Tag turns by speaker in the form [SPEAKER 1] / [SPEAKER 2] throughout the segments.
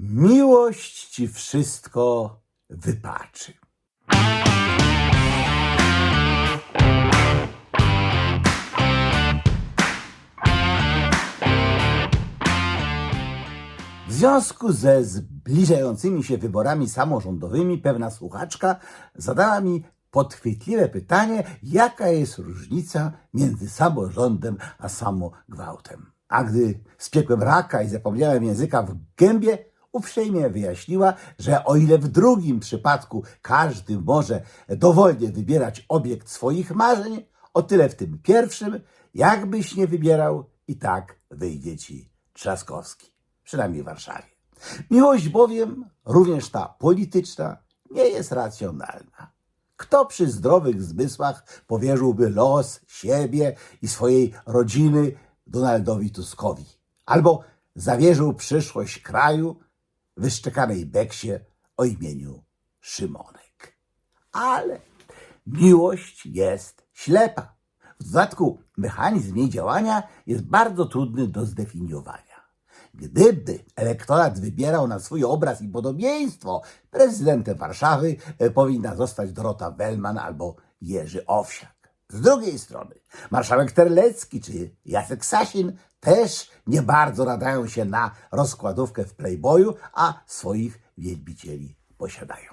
[SPEAKER 1] Miłość ci wszystko wypaczy. W związku ze zbliżającymi się wyborami samorządowymi pewna słuchaczka zadała mi podchwytliwe pytanie, jaka jest różnica między samorządem a samogwałtem. A gdy spiekłem raka i zapomniałem języka w gębie, uprzejmie wyjaśniła, że o ile w drugim przypadku każdy może dowolnie wybierać obiekt swoich marzeń, o tyle w tym pierwszym, jakbyś nie wybierał, i tak wyjdzie ci Trzaskowski przynajmniej w Warszawie. Miłość bowiem, również ta polityczna, nie jest racjonalna. Kto przy zdrowych zmysłach powierzyłby los siebie i swojej rodziny Donaldowi Tuskowi? Albo zawierzył przyszłość kraju wyszczekanej beksie o imieniu Szymonek. Ale miłość jest ślepa. W dodatku mechanizm jej działania jest bardzo trudny do zdefiniowania. Gdyby elektorat wybierał na swój obraz i podobieństwo, prezydentem Warszawy e, powinna zostać Dorota Wellman albo Jerzy Owsiak. Z drugiej strony, marszałek Terlecki czy Jacek Sasin też nie bardzo nadają się na rozkładówkę w Playboyu, a swoich wielbicieli posiadają.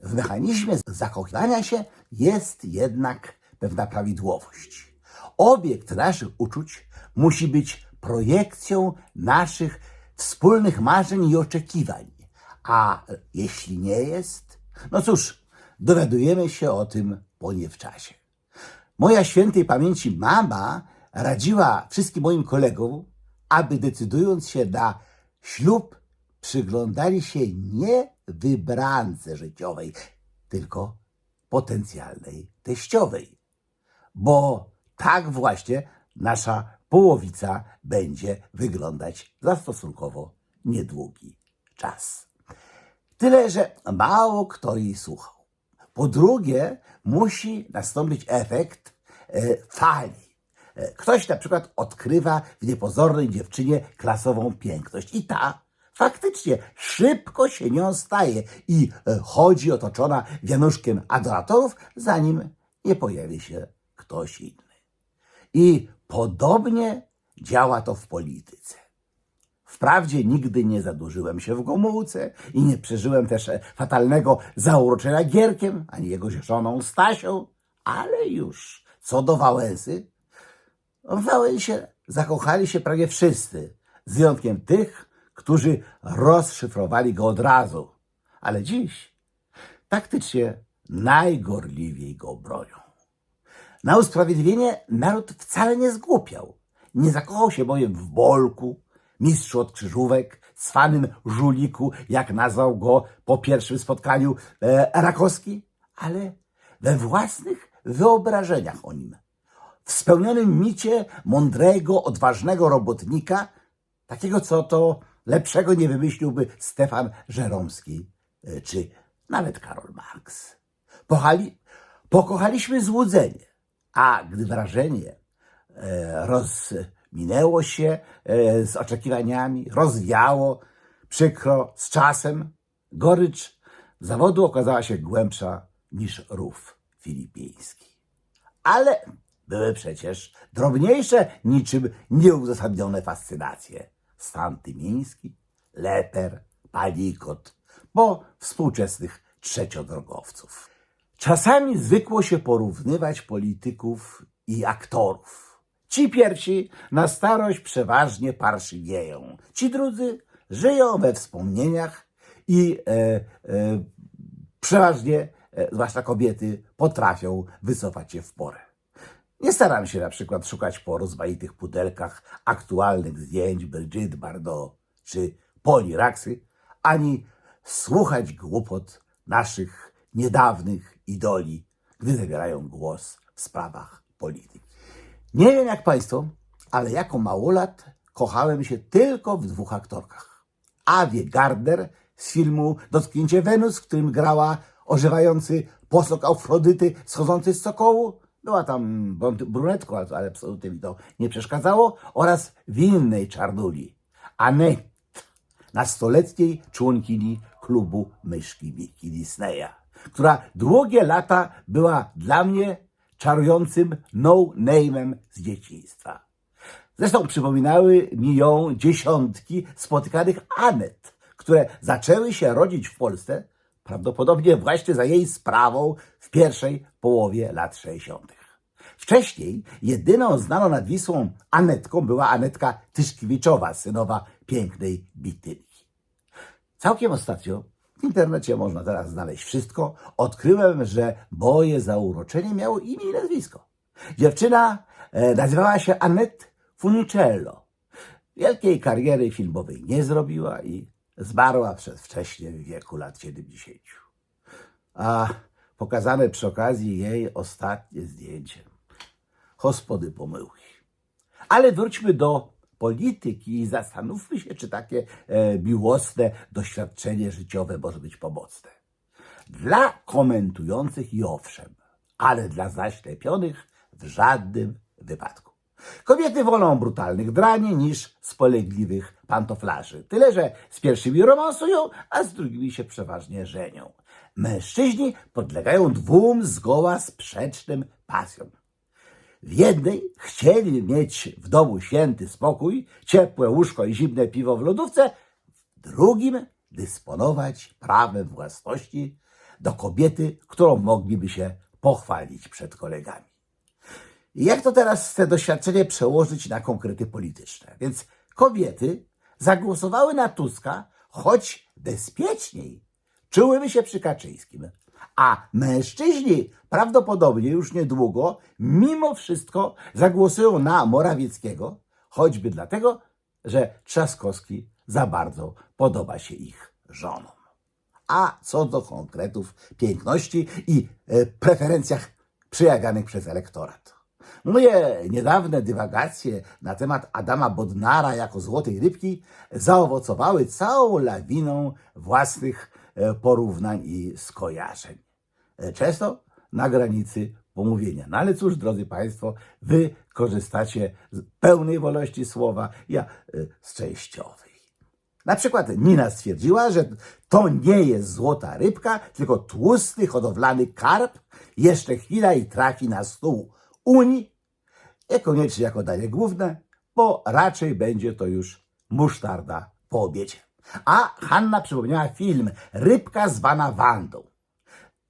[SPEAKER 1] W mechanizmie zakochiwania się jest jednak pewna prawidłowość. Obiekt naszych uczuć musi być projekcją naszych wspólnych marzeń i oczekiwań. A jeśli nie jest, no cóż, dowiadujemy się o tym po nie w czasie. Moja świętej pamięci mama radziła wszystkim moim kolegom, aby decydując się na ślub, przyglądali się nie wybrance życiowej, tylko potencjalnej teściowej. Bo tak właśnie nasza połowica będzie wyglądać za stosunkowo niedługi czas. Tyle, że mało kto jej słuchał. Po drugie, musi nastąpić efekt e, fali. Ktoś na przykład odkrywa w niepozornej dziewczynie klasową piękność i ta faktycznie szybko się nią staje i e, chodzi otoczona wianuszkiem adoratorów, zanim nie pojawi się ktoś inny. I podobnie działa to w polityce. Wprawdzie nigdy nie zadłużyłem się w Gomułce i nie przeżyłem też e, fatalnego zauroczenia Gierkiem, ani jego żoną Stasią, ale już co do Wałęsy, w Wałęsie zakochali się prawie wszyscy, z wyjątkiem tych, którzy rozszyfrowali go od razu. Ale dziś taktycznie najgorliwiej go bronią. Na usprawiedliwienie naród wcale nie zgłupiał. Nie zakochał się bowiem w Bolku, mistrzu od krzyżówek, cwanym żuliku, jak nazwał go po pierwszym spotkaniu e, Rakowski, ale we własnych wyobrażeniach o nim. W spełnionym micie mądrego, odważnego robotnika, takiego co to lepszego nie wymyśliłby Stefan Żeromski e, czy nawet Karol Marx. Pochali, pokochaliśmy złudzenie, a gdy wrażenie e, rozminęło się e, z oczekiwaniami, rozwiało, przykro, z czasem, gorycz zawodu okazała się głębsza niż rów filipiński. Ale były przecież drobniejsze, niczym nieuzasadnione fascynacje. Stan Tymiński, Leper, Palikot, po współczesnych trzeciodrogowców. Czasami zwykło się porównywać polityków i aktorów. Ci pierwsi na starość przeważnie parszywieją, ci drudzy żyją we wspomnieniach i e, e, przeważnie, e, zwłaszcza kobiety, potrafią wycofać się w porę. Nie staram się na przykład szukać po rozmaitych pudelkach aktualnych zdjęć Brigitte Bardot czy Poli Raksy, ani słuchać głupot naszych niedawnych idoli, gdy zabierają głos w sprawach polityki. Nie wiem jak Państwo, ale jako małolat kochałem się tylko w dwóch aktorkach. Awie Gardner z filmu Dotknięcie Wenus, w którym grała ożywający posok Afrodyty schodzący z sokołu. Była tam brunetką, ale- absolutnie mi to nie przeszkadzało. Oraz w innej czarnuli. Annette, nastoletniej członkini klubu myszki Mickey Disneya, która długie lata była dla mnie czarującym no-name'em z dzieciństwa. Zresztą przypominały mi ją dziesiątki spotykanych Anet, które zaczęły się rodzić w Polsce prawdopodobnie właśnie za jej sprawą w pierwszej połowie lat 60. Wcześniej jedyną znaną nad Wisłą Anetką była Anetka Tyszkiewiczowa, synowa pięknej Bitynki. Całkiem ostatnio w internecie można teraz znaleźć wszystko. Odkryłem, że moje zauroczenie miało imię i nazwisko. Dziewczyna e, nazywała się Annette Funicello. Wielkiej kariery filmowej nie zrobiła i zmarła przedwcześnie w wieku lat 70. A pokazane przy okazji jej ostatnie zdjęcie. Hospody pomyłki. Ale wróćmy do polityki i zastanówmy się, czy takie e, miłosne doświadczenie życiowe może być pomocne. Dla komentujących i owszem, ale dla zaślepionych w żadnym wypadku. Kobiety wolą brutalnych drani niż spolegliwych pantoflarzy. Tyle, że z pierwszymi romansują, a z drugimi się przeważnie żenią. Mężczyźni podlegają dwóm zgoła sprzecznym pasjom. W jednej chcieli mieć w domu święty spokój, ciepłe łóżko i zimne piwo w lodówce, w drugim dysponować prawem własności do kobiety, którą mogliby się pochwalić przed kolegami. I jak to teraz te doświadczenie przełożyć na konkrety polityczne? Więc kobiety zagłosowały na Tuska, choć bezpieczniej czułyby się przy Kaczyńskim. A mężczyźni prawdopodobnie już niedługo, mimo wszystko, zagłosują na Morawieckiego, choćby dlatego, że Trzaskowski za bardzo podoba się ich żonom. A co do konkretów piękności i e, preferencjach przejawianych przez elektorat. Moje niedawne dywagacje na temat Adama Bodnara jako złotej rybki zaowocowały całą lawiną własnych porównań i skojarzeń. E, Często na granicy pomówienia. No ale cóż, drodzy Państwo, Wy korzystacie z pełnej wolności słowa, ja e, z częściowej. Na przykład Nina stwierdziła, że to nie jest złota rybka, tylko tłusty, hodowlany karp. Jeszcze chwila i trafi na stół Unii, niekoniecznie jako danie główne, bo raczej będzie to już musztarda po obiedzie. A Hanna przypomniała film Rybka zwana Wandą.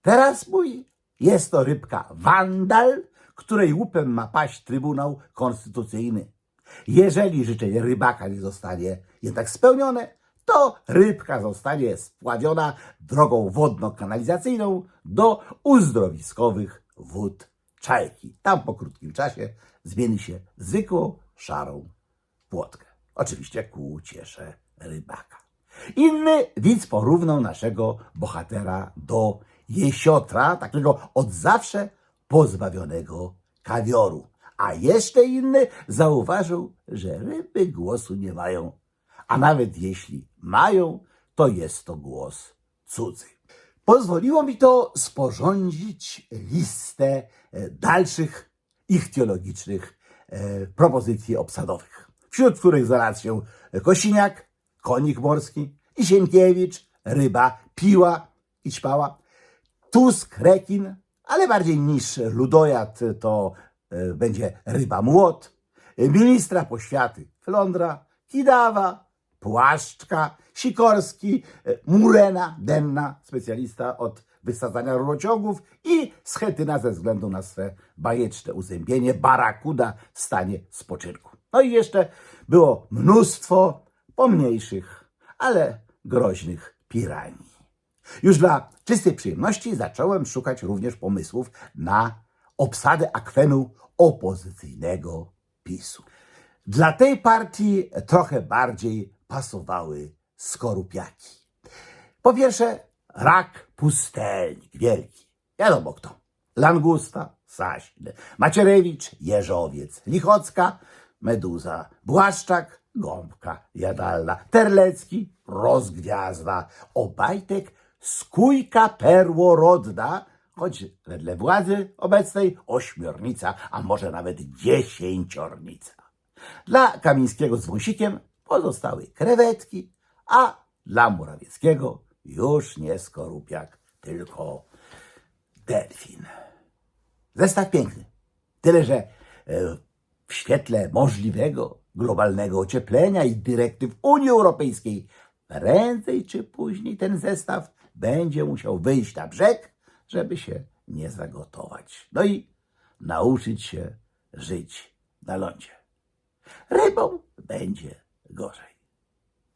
[SPEAKER 1] Teraz mój jest to rybka Wandal, której łupem ma paść Trybunał Konstytucyjny. Jeżeli życzenie rybaka nie zostanie jednak spełnione, to rybka zostanie spławiona drogą wodno-kanalizacyjną do uzdrowiskowych wód Czajki. Tam po krótkim czasie zmieni się zwykłą, szarą płotkę. Oczywiście ku uciesze rybaka. Inny widz porównał naszego bohatera do jesiotra, takiego od zawsze pozbawionego kawioru. A jeszcze inny zauważył, że ryby głosu nie mają, a nawet jeśli mają, to jest to głos cudzy. Pozwoliło mi to sporządzić listę e, dalszych ichtiologicznych e, propozycji obsadowych, wśród których znalazł się Kosiniak, konik morski, Isienkiewicz, ryba, piła i ćpała, Tusk, rekin, ale bardziej niż ludojad to e, będzie ryba młot, ministra poświaty Flądra, Kidawa, Płaszczka, Sikorski, e, Murena, Denna, specjalista od wysadzania rurociągów i Schetyna ze względu na swe bajeczne uzębienie, Barakuda w stanie spoczynku. No i jeszcze było mnóstwo pomniejszych, ale groźnych piranii. Już dla czystej przyjemności zacząłem szukać również pomysłów na obsadę akwenu opozycyjnego PiSu. Dla tej partii trochę bardziej pasowały skorupiaki. Po pierwsze, rak pustelnik wielki. Wiadomo kto. Langusta, Saśny, Macierewicz, Jeżowiec, Lichocka, Meduza, Błaszczak, Gąbka Jadalna, Terlecki, Rozgwiazda, Obajtek, Skójka Perłorodna, choć wedle władzy obecnej ośmiornica, a może nawet dziesięciornica. Dla Kamińskiego z wąsikiem pozostały krewetki, a dla Morawieckiego już nie skorupiak, tylko delfin. Zestaw piękny. Tyle, że e, w świetle możliwego globalnego ocieplenia i dyrektyw Unii Europejskiej prędzej czy później ten zestaw będzie musiał wyjść na brzeg, żeby się nie zagotować. No i nauczyć się żyć na lądzie. Rybą będzie gorzej.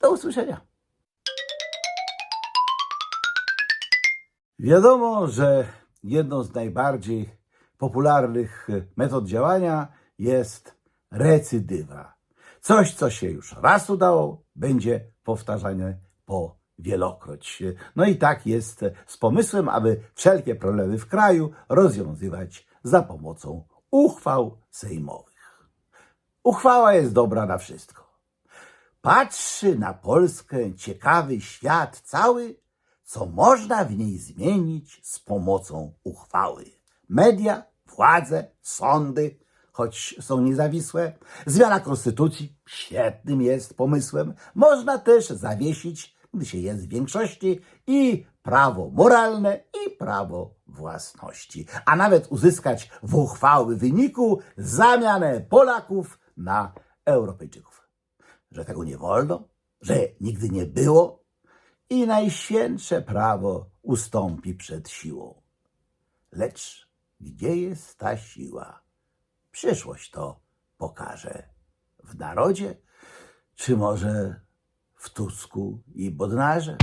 [SPEAKER 1] Do usłyszenia. Wiadomo, że jedną z najbardziej popularnych metod działania jest recydywa. Coś, co się już raz udało, będzie powtarzane po wielokroć. No i tak jest z pomysłem, aby wszelkie problemy w kraju rozwiązywać za pomocą uchwał sejmowych. Uchwała jest dobra na wszystko. Patrzy na Polskę ciekawy świat cały, co można w niej zmienić z pomocą uchwały. Media, władze, sądy, choć są niezawisłe, zmiana konstytucji świetnym jest pomysłem. Można też zawiesić, gdy się jest w większości, i prawo moralne, i prawo własności, a nawet uzyskać w uchwały wyniku zamianę Polaków na Europejczyków że tego nie wolno, że nigdy nie było i najświętsze prawo ustąpi przed siłą. Lecz gdzie jest ta siła? Przyszłość to pokaże. W narodzie, czy może w Tusku i Bodnarze?